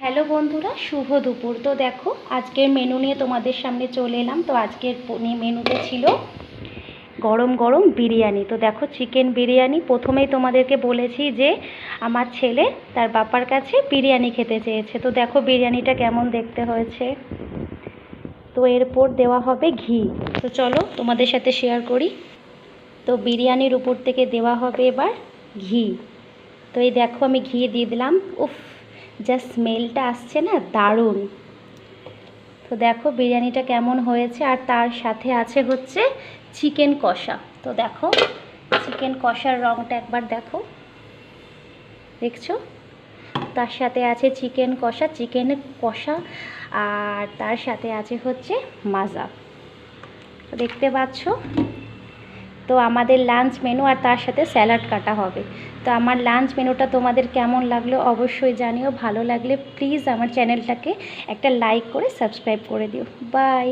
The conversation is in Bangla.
হ্যালো বন্ধুরা, শুভ দুপুর। তো দেখো, আজকের মেনু নিয়ে তোমাদের সামনে চলে এলাম। তো আজকের মেনুতে ছিল গরম গরম বিরিয়ানি। তো দেখো চিকেন বিরিয়ানি। প্রথমেই তোমাদেরকে বলেছি যে, আমার ছেলে তার বাবার কাছে বিরিয়ানি খেতে চেয়েছে। তো দেখো, বিরিয়ানিটা কেমন দেখতে হয়েছে। তো এরপর দেওয়া হবে ঘি। তো চলো, তোমাদের সাথে শেয়ার করি। তো বিরিয়ানির উপর থেকে দেওয়া হবে এবার ঘি। তো এই দেখো, আমি ঘি দিয়ে দিলাম। উফ! যা স্মেলটা আসছে না? দারুণ। তো দেখো বিরিয়ানিটা কেমন হয়েছে, আর তার সাথে আছে হচ্ছে চিকেন কষা। তো দেখো চিকেন কষার রঙটা একবার দেখো। দেখছ? তার সাথে আছে চিকেন কষা চিকেন কষা, আর তার সাথে আছে হচ্ছে মাজা। দেখতে পাচ্ছ? তো আমাদের লাঞ্চ মেনু আর তার সাথে স্যালাড কাটা হবে। তো আমার লাঞ্চ মেনুটা তোমাদের কেমন লাগল অবশ্যই জানিও, ভালো লাগলে প্লিজ আমার চ্যানেলটাকে একটা লাইক করে সাবস্ক্রাইব করে দিও। বাই